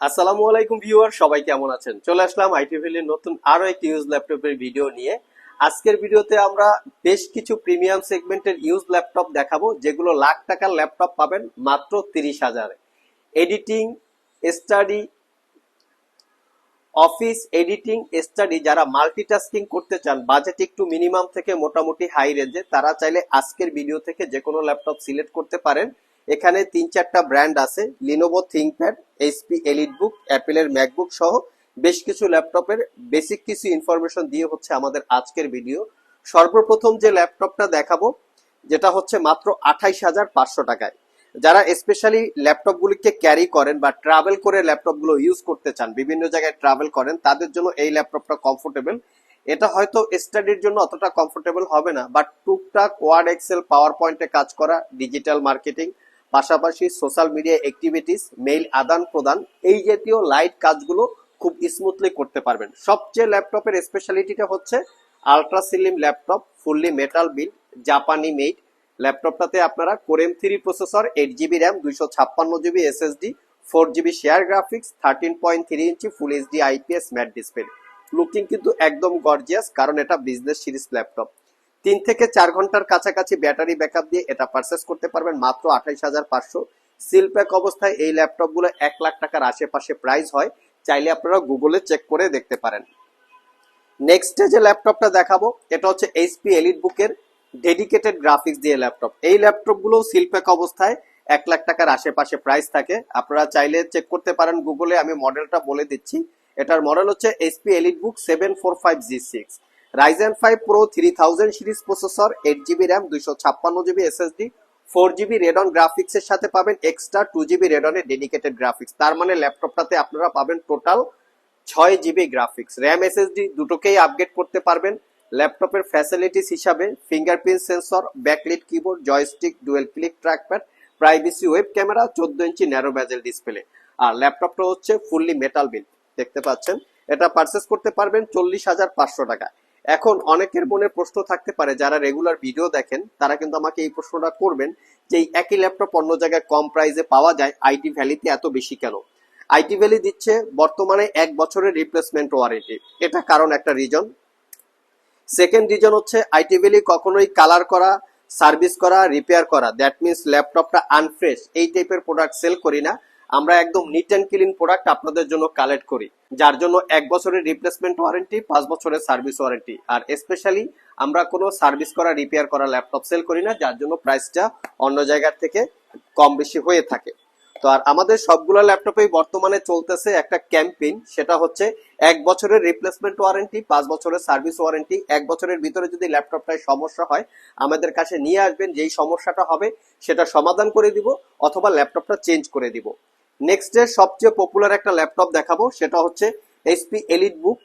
আসসালামু আলাইকুম ভিউয়ার, সবাই কেমন আছেন? চলে আসলাম আইটি ভ্যালির নতুন আরও একটি ইউজ ল্যাপটপের ভিডিও নিয়ে। আজকের ভিডিওতে আমরা বেশ কিছু প্রিমিয়াম সেগমেন্টের ইউজ ল্যাপটপ দেখাবো, যেগুলো লাখ টাকার ল্যাপটপ পাবেন মাত্র তিরিশ হাজারে। Editing, study, office, editing, study যারা মাল্টিটাস্কিং করতে চান, বাজেট একটু মিনিমাম থেকে মোটামুটি হাই রেঞ্জে, তারা চাইলে আজকের ভিডিও থেকে যে কোনো ল্যাপটপ সিলেক্ট করতে পারেন। এখানে তিন চারটা ব্র্যান্ড আছে লিনোভো থিঙ্কপ্যাড এইচপি এলিট বুক অ্যাপেলের ম্যাকবুক সহ বেশ কিছু ল্যাপটপের বেসিক কিছু ইনফরমেশন দিয়ে হচ্ছে আমাদের আজকের ভিডিও সর্বপ্রথম যে ল্যাপটপটা দেখাবো, যেটা হচ্ছে মাত্র আঠাইশ হাজার পাঁচশো টাকায়। যারা স্পেশালি ল্যাপটপগুলিকে ক্যারি করেন বা ট্রাভেল করে ল্যাপটপগুলো ইউজ করতে চান, বিভিন্ন জায়গায় ট্রাভেল করেন, তাদের জন্য এই ল্যাপটপটা কমফোর্টেবল এটা হয়তো স্টাডির জন্য অতটা কমফোর্টেবল হবে না বাট টুকটাক ওয়ার্ড এক্সেল পাওয়ার পয়েন্টে কাজ করা ডিজিটাল মার্কেটিং পাশাপাশি সোশ্যাল মিডিয়া অ্যাক্টিভিটিস মেইল আদান প্রদান, এই জাতীয় লাইট কাজগুলো খুব স্মুথলি করতে পারবেন। সবচেয়ে ল্যাপটপের স্পেশালিটিটা হচ্ছে ultra slim laptop fully metal build জাপানি মেড ল্যাপটপটাতে আপনারা core i three processor eight GB RAM দুইশো ছাপ্পান্ন GB SSD four GB share graphics thirteen point three inch full HD IPS matte display looking কিন্তু একদম গর্জিয়াস কারণ এটা business series laptop তিন থেকে চার ঘণ্টার কাছাকাছি ব্যাটারি ব্যাকআপ দিয়ে এটা পারচেস করতে পারবেন মাত্র আঠাইশ হাজার পাঁচশো। সিল প্যাক অবস্থায় এই ল্যাপটপগুলো এক লাখ টাকার আশেপাশে প্রাইস হয়, চাইলে আপনারা গুগলে চেক করে দেখতে পারেন। নেক্সট যে ল্যাপটপটা দেখাবো, এটা হচ্ছে এইচপি এলিট বুকের ডেডিকেটেড গ্রাফিক্স দিয়ে ল্যাপটপ এই ল্যাপটপগুলো সিল প্যাক অবস্থায় এক লাখ টাকার আশেপাশে প্রাইস থাকে। আপনারা চাইলে চেক করতে পারেন গুগলে আমি মডেলটা বলে দিচ্ছি। এটার মডেল হচ্ছে HP EliteBook seven four five G six Ryzen five pro three thousand series processor eight GB RAM দুইশো ছাপ্পান্ন GB SSD four GB Radeon graphics এর সাথে পাবেন এক্সট্রা টু জিবি রেডনের ডেডিকেটেড গ্রাফিক্স তার মানে ল্যাপটপটাতে আপনারা পাবেন টোটাল ছয় জিবি গ্রাফিক্স র্যাম এসএসডি দুটোকেই আপগ্রেড করতে পারবেন। ল্যাপটপের ফ্যাসিলিটিস হিসাবে fingerprint sensor backlit keyboard joystick dual click trackpad privacy web camera চোদ্দ ইঞ্চি ন্যারো ব্যাজেল ডিসপ্লে আর ল্যাপটপটা হচ্ছে ফুললি মেটাল বিল দেখতে পাচ্ছেন? এটা পারচেস করতে পারবেন চল্লিশ হাজার পাঁচশো টাকা এখন অনেকের মনে প্রশ্ন থাকতে পারে, যারা রেগুলার ভিডিও দেখেন, তারা কিন্তু আমাকে এই প্রশ্নটা করবেন যে এই একই ল্যাপটপ অন্য জায়গায় কম প্রাইসে পাওয়া যায় আইটি ভ্যালিতে এত বেশি কেন? আইটি ভ্যালি দিচ্ছে বর্তমানে এক বছরের রিপ্লেসমেন্ট ওয়ারেন্টি এটা কারণ একটা রিজন সেকেন্ড রিজন হচ্ছে আইটি ভ্যালি কখনোই কালার করা সার্ভিস করা রিপেয়ার করা। দ্যাট মিনস ল্যাপটপটা আনফ্রেশ এই টাইপের প্রোডাক্ট সেল করি না। আমরা একদম নিট অ্যান্ড ক্লিন প্রোডাক্ট আপনাদের জন্য কালেক্ট করি, যার জন্য এক বছরের রিপ্লেসমেন্ট ওয়ারেন্টি পাঁচ বছরের সার্ভিস ওয়ারেন্টি আর স্পেশালি আমরা কোনো সার্ভিস করা রিপেয়ার করা ল্যাপটপ সেল করি না, যার জন্য প্রাইসটা অন্য জায়গার থেকে কম বেশি হয়ে থাকে। তো আর আমাদের সবগুলো ল্যাপটপেই বর্তমানে চলতেছে একটা ক্যাম্পেইন সেটা হচ্ছে এক বছরের রিপ্লেসমেন্ট ওয়ারেন্টি পাঁচ বছরের সার্ভিস ওয়ারেন্টি এক বছরের ভিতরে যদি ল্যাপটপটায় সমস্যা হয়, আমাদের কাছে নিয়ে আসবেন, যেই সমস্যাটা হবে, সেটা সমাধান করে দিব, অথবা ল্যাপটপটা চেঞ্জ করে দিব। নেক্সট ডে সবচেয়ে পপুলার একটা ল্যাপটপ দেখাবো, সেটা হচ্ছে HP elite book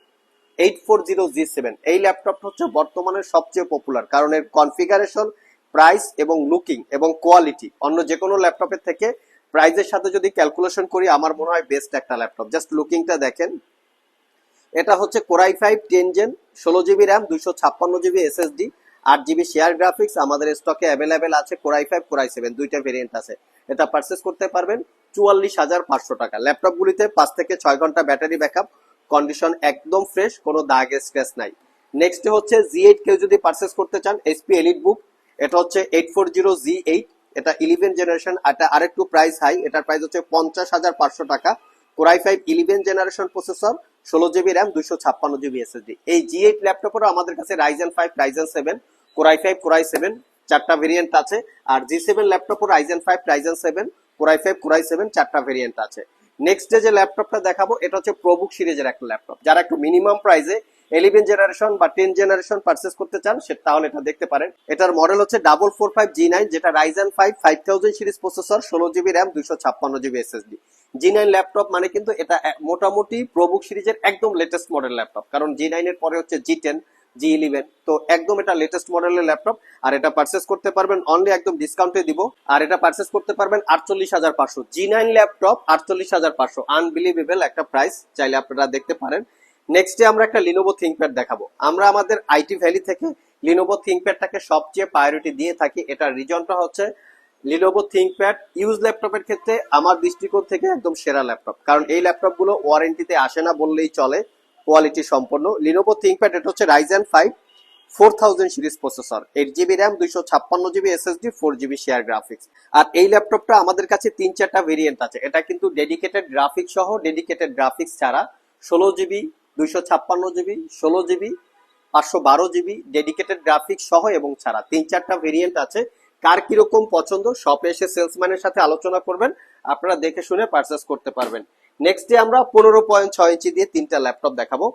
eight four zero G seven এই ল্যাপটপটা হচ্ছে বর্তমানে সবচেয়ে পপুলার কারণ এর কনফিগারেশন প্রাইস এবং লুকিং এবং কোয়ালিটি অন্য যে কোনো ল্যাপটপের থেকে প্রাইজের সাথে যদি ক্যালকুলেশন করি, আমার মনে হয় বেস্ট একটা ল্যাপটপ জাস্ট লুকিংটা দেখেন। এটা হচ্ছে core i five ten gen ষোলো জিবি র্যাম দুইশো ছাপ্পান্ন জিবি এসএসডি আট জিবি শেয়ার গ্রাফিক্স আমাদের স্টকে অ্যাভেলেবেল আছে core i five core i seven দুইটা ভেরিয়েন্ট আছে। এটা পারচেস করতে পারবেন। চুয়াল্লিশ হাজার পাঁচশো টাকা। ল্যাপটপগুলিতে পাঁচ থেকে ছয় ঘণ্টা ব্যাটারি ব্যাকআপ, কন্ডিশন একদম ফ্রেশ, কোনো দাগ স্ক্র্যাচ নাই। নেক্সট হচ্ছে জি এইট, কেউ যদি পারচেস করতে চান, এসপি এলিট বুক এটা হচ্ছে eight four zero G eight, এটা ইলেভেন জেনারেশন এটা আরেকটু প্রাইস হাই এটার প্রাইস হচ্ছে পঞ্চাশ হাজার পাঁচশো টাকা। Core i five eleven generation processor ষোলো জিবি র্যাম দুইশো ছাপ্পান্ন জিবি এসএসডি এই জি এইট ল্যাপটপেরও আমাদের কাছে Ryzen five Ryzen seven core i five core i seven চারটা ভেরিয়েন্ট আছে। আর G seven ল্যাপটপও Ryzen five Ryzen seven core i five core i seven চারটা ভেরিয়েন্ট আছে। নেক্সট যে ল্যাপটপটা দেখাবো, এটা হচ্ছে প্রবুক সিরিজের একটা ল্যাপটপ যারা একটু মিনিমাম প্রাইসে ইলেভেন জেনারেশন বা টেন জেনারেশন পারচেস করতে চান, সে তাহলে এটা দেখতে পারেন। এটার মডেল হচ্ছে double four five G nine যেটা Ryzen five five thousand series processor ষোলো জিবি র্যাম দুইশো ছাপ্পান্ন GB SSD G nine laptop মানে কিন্তু এটা মোটামুটি প্রবুক সিরিজের একদম লেটেস্ট মডেল ল্যাপটপ কারণ জি নাইনের পরে হচ্ছে জি টেন জি ইলেভেন তো একদম এটা লেটেস্ট মডেলের ল্যাপটপ আর এটা পারচেস করতে পারবেন অনলি একদম ডিসকাউন্টে দিব। আর এটা পারচেস করতে পারবেন আটচল্লিশ হাজার পাঁচশো। জি নাইন ল্যাপটপ আটচল্লিশ হাজার পাঁচশো। আনবিলিভেবল একটা প্রাইস চাইলে আপনারা দেখতে পারেন। নেক্সটে আমরা একটা লিনোভো থিঙ্কপ্যাড দেখাবো। আমরা আমাদের আইটি ভ্যালি থেকে লিনোভো থিঙ্কপ্যাডটাকে সবচেয়ে প্রায়োরিটি দিয়ে থাকি। এটার রিজনটা হচ্ছে লিনোভো থিঙ্কপ্যাড ইউজ ল্যাপটপের ক্ষেত্রে আমার দৃষ্টিকোণ থেকে একদম সেরা ল্যাপটপ কারণ এই ল্যাপটপগুলো ওয়ারেন্টিতে আসে না বললেই চলে। কোয়ালিটি সম্পন্ন। লিনোভো থিঙ্কপ্যাড এটা হচ্ছে Ryzen five four thousand series processor eight GB RAM দুইশো ছাপ্পান্ন GB SSD four GB share graphics আর এই ল্যাপটপটা আমাদের কাছে তিন চারটা ভেরিয়েন্ট আছে। এটা কিন্তু ডেডিকেটেড গ্রাফিক্স সহ ডেডিকেটেড গ্রাফিক্স ছাড়া ষোলো জিবি দুইশো ছাপ্পান্ন জিবি ষোলো জিবি পাঁচশো বারো জিবি ডেডিকেটেড গ্রাফিক্স সহ এবং ছাড়া তিন চারটা ভেরিয়েন্ট আছে। কার কীরকম পছন্দ? শপে এসে সেলসম্যানের সাথে আলোচনা করবেন। আপনারা দেখে শুনে পারচেস করতে পারবেন। নেক্সট ডে আমরা পনেরো পয়েন্ট ছয় ইঞ্চি দিয়ে তিনটা ল্যাপটপ দেখাবো।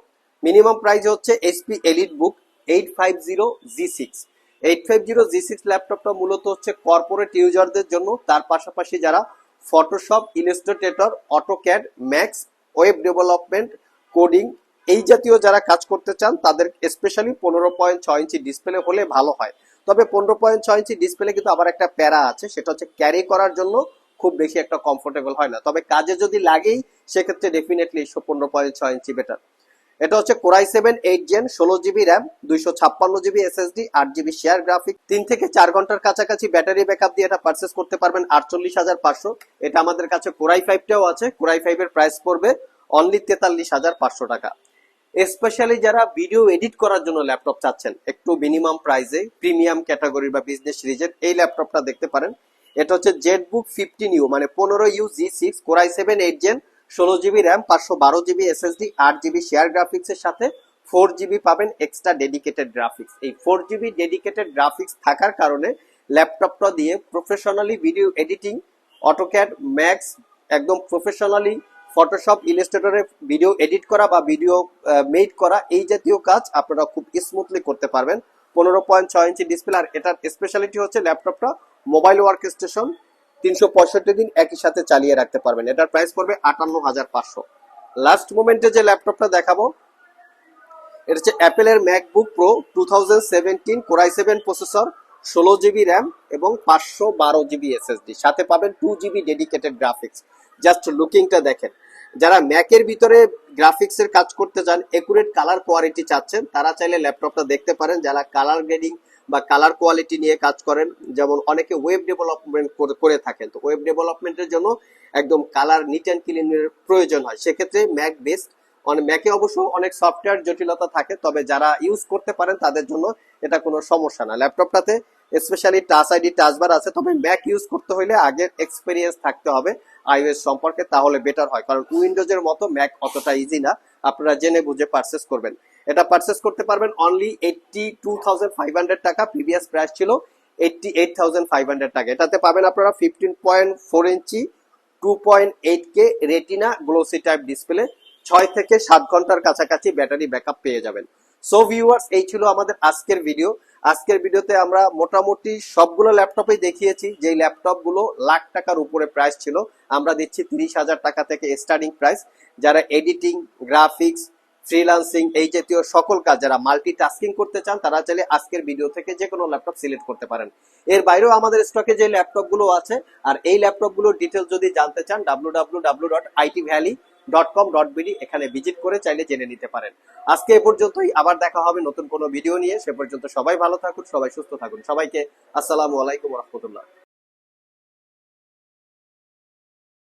মিনিমাম প্রাইস হচ্ছে HP elite book eight five zero G six eight five zero G six ল্যাপটপটা মূলত হচ্ছে কর্পোরেট ইউজারদের জন্য। তার পাশাপাশি যারা Photoshop Illustrator AutoCAD Max web development coding এই জাতীয় যারা কাজ করতে চান, তাদের স্পেশালি পনেরো পয়েন্ট ছয় ইঞ্চি ডিসপ্লে হলে ভালো হয়। তবে পনেরো পয়েন্ট ছয় ইঞ্চি ডিসপ্লে কিন্তু আবার একটা প্যারা আছে, সেটা হচ্ছে ক্যারি করার জন্য খুব বেশি একটা কমফোর্টেবল হয় না। তবে কাজে যদি লাগেই সেক্ষেত্রে ডেফিনেটলি পনেরো পয়েন্ট ছয় ইঞ্চি বেটার এটা হচ্ছে core i seven eight gen ষোলো জিবি র্যাম দুইশো ছাপ্পান্ন জিবি এসএসডি আট জিবি শেয়ার গ্রাফিক তিন থেকে চার ঘণ্টার কাছাকাছি ব্যাটারি ব্যাকআপ দিয়ে এটা পারচেস করতে পারবেন আটচল্লিশ হাজার পাঁচশো। এটা আমাদের কাছে কোরাই ফাইভটাও আছে কোরাই ফাইভের প্রাইস পড়বে অনলি তেতাল্লিশ হাজার পাঁচশো টাকা। স্পেশালি যারা ভিডিও এডিট করার জন্য ল্যাপটপ চাচ্ছেন, একটু মিনিমাম প্রাইসে প্রিমিয়াম ক্যাটাগরি বা বিজনেস সিরিজের এই ল্যাপটপটা দেখতে পারেন। এটা হচ্ছে জেড বুক ফিফটিন ইউ মানে পনেরো U G six core i seven eight gen ষোলো জিবি র্যাম, পাঁচশো বারো জিবি এসএসডি আট জিবি শেয়ার গ্রাফিক্স এর সাথে ফোর জিবি পাবেন এক্সট্রা ডেডিকেটেড গ্রাফিক্স এই ফোর জিবি ডেডিকেটেড গ্রাফিক্স থাকার কারণে ল্যাপটপটা দিয়ে professionally video editing AutoCAD Max একদম প্রফেশনালি ফটোশপ ইলাস্ট্রেটরে ভিডিও এডিট করা বা ভিডিও মেড করা এই জাতীয় কাজ আপনারা খুব স্মুথলি করতে পারবেন। পনেরো পয়েন্ট ছয় ইঞ্চি ডিসপ্লে আর এটার স্পেশালিটি হচ্ছে ল্যাপটপটা মোবাইল ওয়ার্ক স্টেশন তিনশো পঁয়ষট্টি দিন একই সাথে চালিয়ে রাখতে পারবেন। এটার প্রাইস পড়বে আটান্ন হাজার পাঁচশো। লাস্ট মোমেন্টে যে ল্যাপটপটা দেখাবো, এটা হচ্ছে অ্যাপেলের MacBook Pro two thousand seventeen core i seven processor ষোলো জিবি র্যাম এবং পাঁচশো বারো জিবি এসএসডি সাথে পাবেন two GB dedicated graphics just লুকিংটা দেখেন। যারা ম্যাকের ভিতরে গ্রাফিক্স এর কাজ করতে চান একুরেট কালার কোয়ালিটি চাচ্ছেন, তারা চাইলে ল্যাপটপটা দেখতে পারেন। যারা কালার গ্রেডিং বা কালার কোয়ালিটি নিয়ে কাজ করেন। যেমন অনেকে ওয়েব ডেভেলপমেন্ট করে থাকেন। তো ওয়েব ডেভেলপমেন্টের জন্য একদম কালার নিট অ্যান্ড ক্লিনের প্রয়োজন হয়। সেক্ষেত্রে ম্যাক বেস্ট অনেক ম্যাকে অবশ্য অনেক সফটওয়্যার জটিলতা থাকে, তবে যারা ইউজ করতে পারেন তাদের জন্য এটা কোনো সমস্যা না। ল্যাপটপটাতে specially touch ID touch bar আছে, তবে ম্যাক ইউজ করতে হলে আগের এক্সপিরিয়েন্স থাকতে হবে আইওএস সম্পর্কে, তাহলে বেটার হয়। কারণ উইন্ডোজের মতো ম্যাক অতটা ইজি না। আপনারা জেনে বুঝে পারচেস করবেন। এটা পারচেস করতে পারবেন only eighty two thousand five hundred টাকা প্রিভিয়াস প্রাইস ছিল eighty eight thousand five hundred টাকা। এটাতে পাবেন আপনারা fifteen point four inch two point eight K retina glossy type display ছয় থেকে সাত ঘণ্টার কাছাকাছি ব্যাটারি ব্যাকআপ পেয়ে যাবেন। সো ভিউয়ার্স এই ছিল আমাদের আজকের ভিডিও আজকের ভিডিওতে আমরা মোটামুটি সবগুলো ল্যাপটপেই দেখিয়েছি। যে ল্যাপটপগুলো লাখ টাকার উপরে প্রাইস ছিল, আমরা দিচ্ছি তিরিশ হাজার টাকা থেকে স্টার্টিং প্রাইস যারা এডিটিং গ্রাফিক্স ফ্রিলান্সিং এই জাতীয় সকল কাজ যারা মাল্টি টাস্কিং করতে চান, তারা চাইলে আজকের ভিডিও থেকে যে কোনো ল্যাপটপ সিলেক্ট করতে পারেন। এর বাইরেও আমাদের স্টকে যে ল্যাপটপগুলো আছে, আর এই ল্যাপটপগুলোর ডিটেলস যদি জানতে চান ডাব্লু ডাব্লু এখানে ভিজিট করে চাইলে জেনে নিতে পারেন। আজকে এ পর্যন্তই, আবার দেখা হবে নতুন কোনো ভিডিও নিয়ে। সে পর্যন্ত সবাই ভালো থাকুন, সবাই সুস্থ থাকুন। সবাইকে আসসালামু আলাইকুম রহমতুল্লাহ।